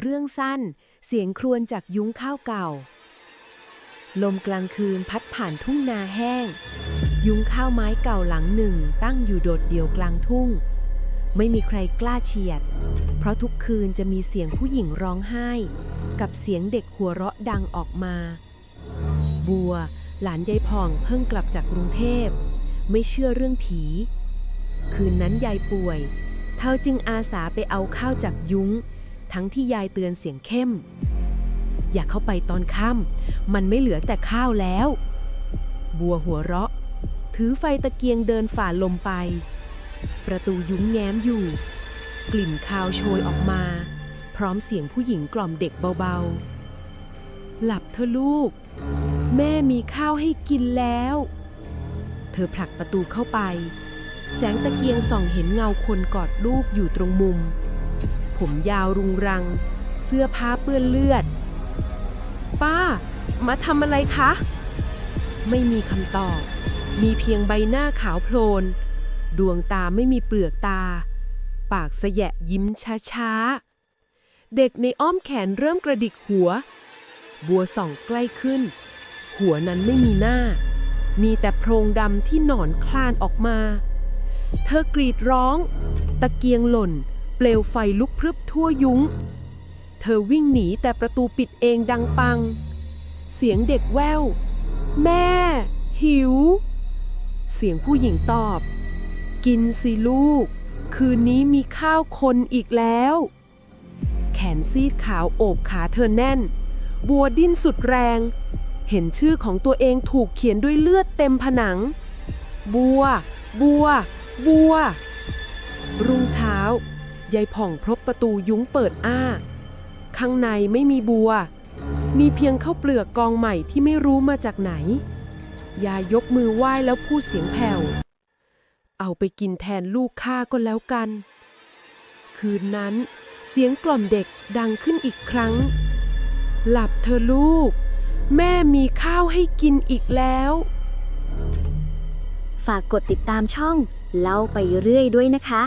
เรื่องสั้น เสียงครวญจากยุ้งข้าวเก่า ลมกลางคืนพัดผ่านทุ่งนาแห้ง ยุ้งข้าวไม้เก่าหลังหนึ่งตั้งอยู่โดดเดี่ยวกลางทุ่ง ไม่มีใครกล้าเฉียด เพราะทุกคืนจะมีเสียงผู้หญิงร้องไห้ กับเสียงเด็กหัวเราะดังออกมา บัว หลานยายผ่องเพิ่งกลับจากกรุงเทพ ไม่เชื่อเรื่องผี คืนนั้นยายป่วย เธอจึงอาสาไปเอาข้าวจากยุ้ง ทั้งที่ยายเตือนเสียงเข้ม อย่าเข้าไปตอนค่ำมันไม่เหลือแต่ข้าวแล้ว บัวหัวเราะ ถือไฟตะเกียงเดินฝ่าลมไป ประตูยุ้งแง้มอยู่ กลิ่นคาวโชยออกมา พร้อมเสียงผู้หญิงกล่อมเด็กเบาๆ หลับเถอลูก แม่มีข้าวให้กินแล้ว เธอผลักประตูเข้าไป แสงตะเกียงส่องเห็นเงาคนกอดลูกอยู่ตรงมุม ผมยาวรุงรัง เสื้อผ้าเปื้อนเลือด ป้า มาทำอะไรคะ ไม่มีคำตอบ มีเพียงใบหน้าขาวโพลน ดวงตาไม่มีเปลือกตา ปากสะแยะยิ้มช้าๆ เด็กในอ้อมแขนเริ่มกระดิกหัว บัวส่องใกล้ขึ้น หัวนั้นไม่มีหน้า มีแต่โพรงดำที่หนอนคลานออกมา เธอกรีดร้อง ตะเกียงหล่น เปลวไฟลุกพรึบทั่วยุ้ง เธอวิ่งหนีแต่ประตูปิดเองดังปัง เสียงเด็กแวว แม่ หิว เสียงผู้หญิงตอบ กินสิลูก คืนนี้มีข้าวคนอีกแล้ว แขนซีดขาวโอบขาเธอแน่น บัวดิ้นสุดแรง เห็นชื่อของตัวเองถูกเขียนด้วยเลือดเต็มผนัง บัว บัว บัวรุ่งเช้า ยายผ่องพบประตูยุ้งเปิดอ้า ข้างในไม่มีบัว มีเพียงข้าวเปลือกกองใหม่ที่ไม่รู้มาจากไหน ยายยกมือไหว้แล้วพูดเสียงแผ่ว เอาไปกินแทนลูกข้าก็แล้วกัน คืนนั้นเสียงกล่อมเด็กดังขึ้นอีกครั้ง หลับเธอะลูก แม่มีข้าวให้กินอีกแล้ว ฝากกดติดตามช่องเล่าไปเรื่อยด้วยนะคะ